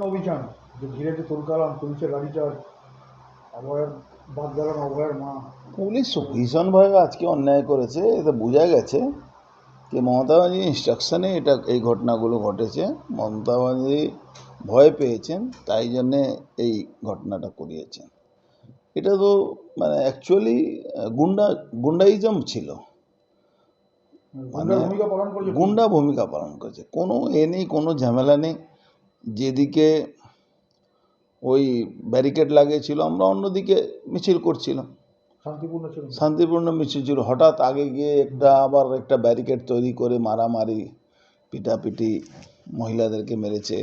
আপনার অভিযান যে ঘিরে যে তুলকালাম পুলিশের লাঠিচার্জ অভয়ের বাদ গেলেন অভয়ের মা। পুলিশ ভীষণভাবে আজকে অন্যায় করেছে এটা বোঝা গেছে যে মমতা ব্যানার্জির ইনস্ট্রাকশনে এটা এই ঘটনাগুলো ঘটেছে। মমতা ব্যানার্জি ভয় পেয়েছেন তাই জন্যে এই ঘটনাটা করিয়েছেন। এটা তো মানে অ্যাকচুয়ালি গুন্ডা গুন্ডাইজম ছিল। করেছে। গুন্ডা ভূমিকা পালন করেছে। কোনো এ নেই কোনো ঝামেলা নেই। যেদিকে ওই ব্যারিকেড লাগিয়েছিল আমরা অন্যদিকে মিছিল করছিলাম। শান্তিপূর্ণ ছিল। শান্তিপূর্ণ মিছিল ছিল। হঠাৎ আগে গিয়ে একটা আবার একটা ব্যারিকেড তৈরি করে মারামারি পিটাপিটি মহিলাদেরকে মেরেছে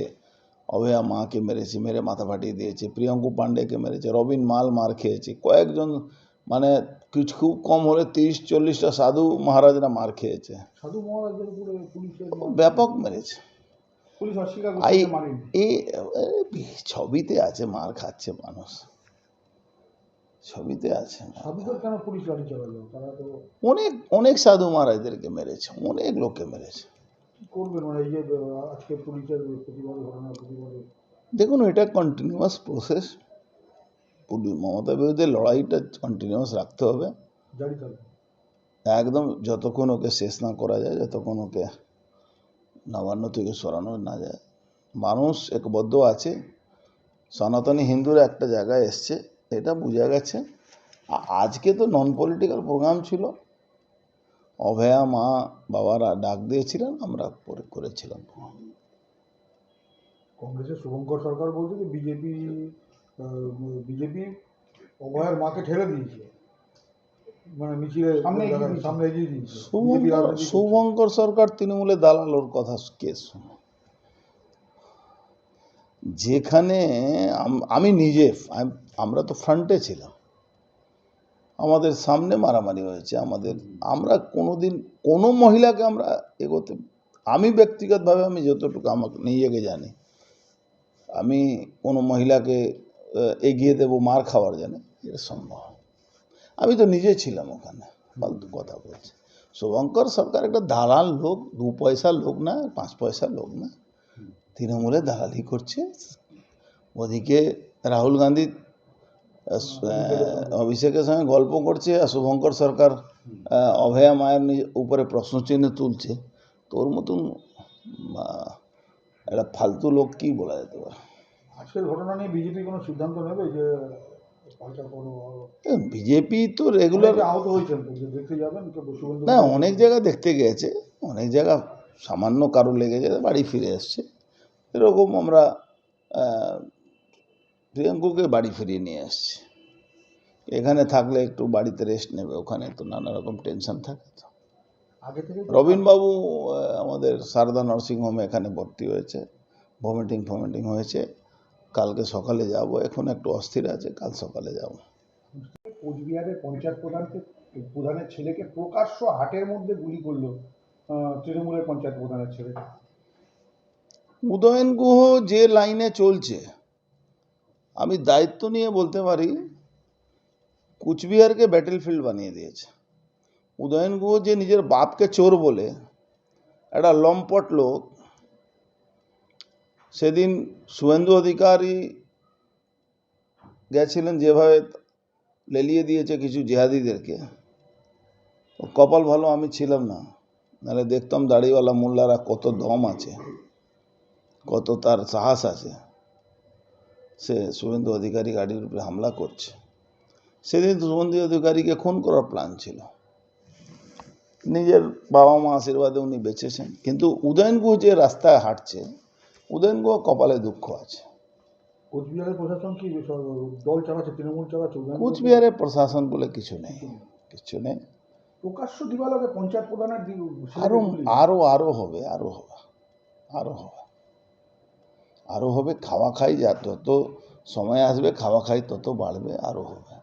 অভয়া মাকে মেরেছে মেরে মাথা ফাটিয়ে দিয়েছে প্রিয়ঙ্কু পাণ্ডেকে মেরেছে রবিন মাল মার খেয়েছে কয়েকজন মানে কিছু খুব কম হলে তিরিশ চল্লিশটা সাধু মহারাজরা মার খেয়েছে। সাধু মহারাজদের উপরে পুলিশের ব্যাপক মেরেছে। ছবিতে আছে মার খাচ্ছে মানুষ। ছবিতে আছে পুলিশ অনেক অনেক সাধু মহারাজদেরকে মেরেছে অনেক লোককে মেরেছে। মানে দেখুন এটা কন্টিনিউয়াস প্রসেস মমতা বিরুদ্ধে লড়াইটা কন্টিনিউয়াস রাখতে হবে। একদম যতক্ষণ ওকে শেষ না করা যায় যতক্ষণ ওকে নবান্ন থেকে সরানো না যায়। মানুষ একবদ্ধ আছে। সনাতনী হিন্দুরা একটা জায়গায় এসছে, এটা বোঝা গেছে। আজকে তো নন পলিটিক্যাল প্রোগ্রাম ছিল। অভয়া মা বাবারা ডাক দিয়েছিলেন, আমরা করে করেছিলাম। কংগ্রেসের শুভঙ্কর সরকার বলছে যে বিজেপি বিজেপি অভয়ের মাকে ঠেলে দিয়েছে। মানে মিছিলে সামনে এগিয়ে দিয়েছে। শুভঙ্কর শুভঙ্কর সরকার তৃণমূলের দালালোর কথা কে শোনো? যেখানে আমি নিজে আমরা তো ফ্রন্টে ছিলাম। আমাদের সামনে মারামারি হয়েছে। আমাদের আমরা কোনোদিন কোনো মহিলাকে আমরা এগোতে আমি ব্যক্তিগতভাবে আমি যতটুকু আমাকে নিজেকে জানি আমি কোনো মহিলাকে এগিয়ে দেবো মার খাওয়ার জানে এটা সম্ভব আমি তো নিজে ছিলাম ওখানে, ফালতু কথা বলছে। শুভঙ্কর সরকার একটা দালাল লোক, দু পয়সার লোক না, পাঁচ পয়সার লোক না, তৃণমূলে দালালি করছে। ওদিকে রাহুল গান্ধী অভিষেকের সঙ্গে গল্প করছে আর শুভঙ্কর সরকার অভয়া মায়ের উপরে প্রশ্নচিহ্ন তুলছে। তোর মতন একটা ফালতু লোক কি বলা যেতে পারে? আজকের ঘটনা নিয়ে বিজেপি কোনো সিদ্ধান্ত নেবে যে বিজেপি তো রেগুলার আহত হয়েছেন দেখতে যাবেন না অনেক জায়গা দেখতে গেছে অনেক জায়গা সামান্য কারও লেগেছে বাড়ি ফিরে এসছে। এরকম আমরা প্রিয়াঙ্কুকে বাড়ি ফিরিয়ে নিয়ে এসছি। এখানে থাকলে একটু বাড়িতে রেস্ট নেবে ওখানে তো নানা রকম টেনশন থাকে তো। থেকে আমাদের সারদা নার্সিং হোমে এখানে ভর্তি হয়েছে ভমিটিং ফমিটিং হয়েছে। কালকে সকালে যাব এখন একটু অস্থির আছে কাল সকালে যাব। কোচবিহারের পঞ্চায়েত প্রধানকে প্রধানের ছেলেকে প্রকাশ্য হাটের মধ্যে গুলি করল তৃণমূলের পঞ্চায়েত প্রধানের ছেলে। উদয়ন গুহ যে লাইনে চলছে আমি দায়িত্ব নিয়ে বলতে পারি কুচবিহারকে ব্যাটেল ফিল্ড বানিয়ে দিয়েছে। উদয়ন গুহ যে নিজের বাপকে চোর বলে একটা লম্পট লোক সেদিন শুভেন্দু অধিকারী গেছিলেন যেভাবে লেলিয়ে দিয়েছে কিছু জেহাদিদেরকে। কপাল ভালো আমি ছিলাম না। নাহলে দেখতাম দাড়িওয়ালা মোল্লারা কত দম আছে, কত তার সাহস আছে। সে শুভেন্দু অধিকারী গাড়ির উপরে হামলা করছে। সেদিন শুভেন্দু অধিকারীকে খুন করার প্ল্যান ছিল। নিজের বাবা মা আশীর্বাদে উনি বেঁচেছেন। কিন্তু উদয়ন গুহ যে রাস্তায় হাঁটছে উদয়ন গুহ কপালে দুঃখ আছে। কোচবিহারের প্রশাসন কি দল চালাচ্ছে তৃণমূল চালাচ্ছে কুচবিহারের প্রশাসন বলে কিছু নেই কিছু নেই। প্রকাশ্য দিবালকে পঞ্চায়েত প্রধানের আরও আরও আরও হবে আরও হবে আরও হবে। আরও হবে খাওয়া খাই যা তত সময় আসবে খাওয়া খাই তত বাড়বে আরও হবে।